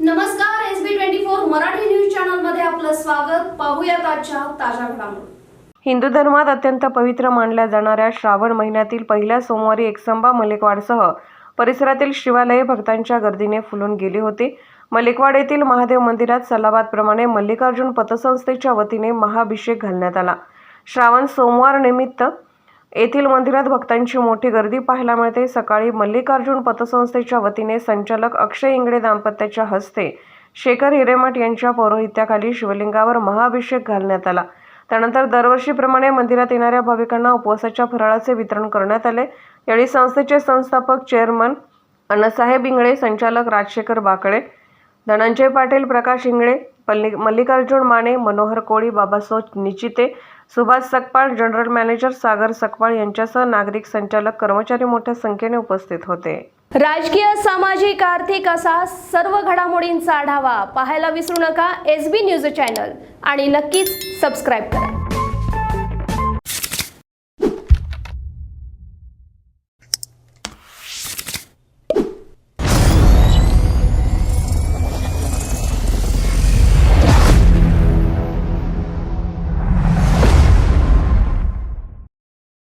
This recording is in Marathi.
नमस्कार S B twenty four Marathi news चॅनलमध्ये आपलं स्वागत. पाहूयात आजच्या ताज्या घडामोडी. हिंदू धर्मात अत्यंत पवित्र मानल्या जाणाऱ्या श्रावण महिन्यातील पहिल्या सोमवारी एकसंबा मलिकवाडसह परिसरातील शिवालय भक्तांच्या गर्दीने फुलून गेले होते. मलिकवाड येथील महादेव मंदिरात सलाबादप्रमाणे मल्लिकार्जुन पतसंस्थेच्या वतीने महाभिषेक घालण्यात आला. श्रावण सोमवार निमित्त येथील मंदिरात भक्तांची मोठी गर्दी पाहायला मिळते. सकाळी मल्लिकार्जुन पतसंस्थेच्या वतीने संचालक अक्षय इंगडे दाम्पत्याच्या हस्ते शेखर हिरेमठ यांच्या पौरोहित्याखाली शिवलिंगावर महाअभिषेक घालण्यात आला. त्यानंतर दरवर्षीप्रमाणे मंदिरात येणाऱ्या भाविकांना उपवासाच्या फराळाचे वितरण करण्यात आले. यावेळी संस्थेचे संस्थापक चेअरमन अण्णासाहेब इंगळे संचालक राजशेखर बाकळे धनंजय पाटील प्रकाश इंगळे पल्ली मल्लिकार्जुन माने मनोहर कोळी बाबासो निचिते सुभाष सकपाळ जनरल मॅनेजर सागर सकपाळ यांच्यासह नागरिक संचालक कर्मचारी मोठ्या संख्येने उपस्थित होते. राजकीय सामाजिक आर्थिक असा सर्व घडामोडींचा आढावा पाहायला विसरू नका एस बी न्यूज चॅनल. आणि नक्कीच सबस्क्राईब करा.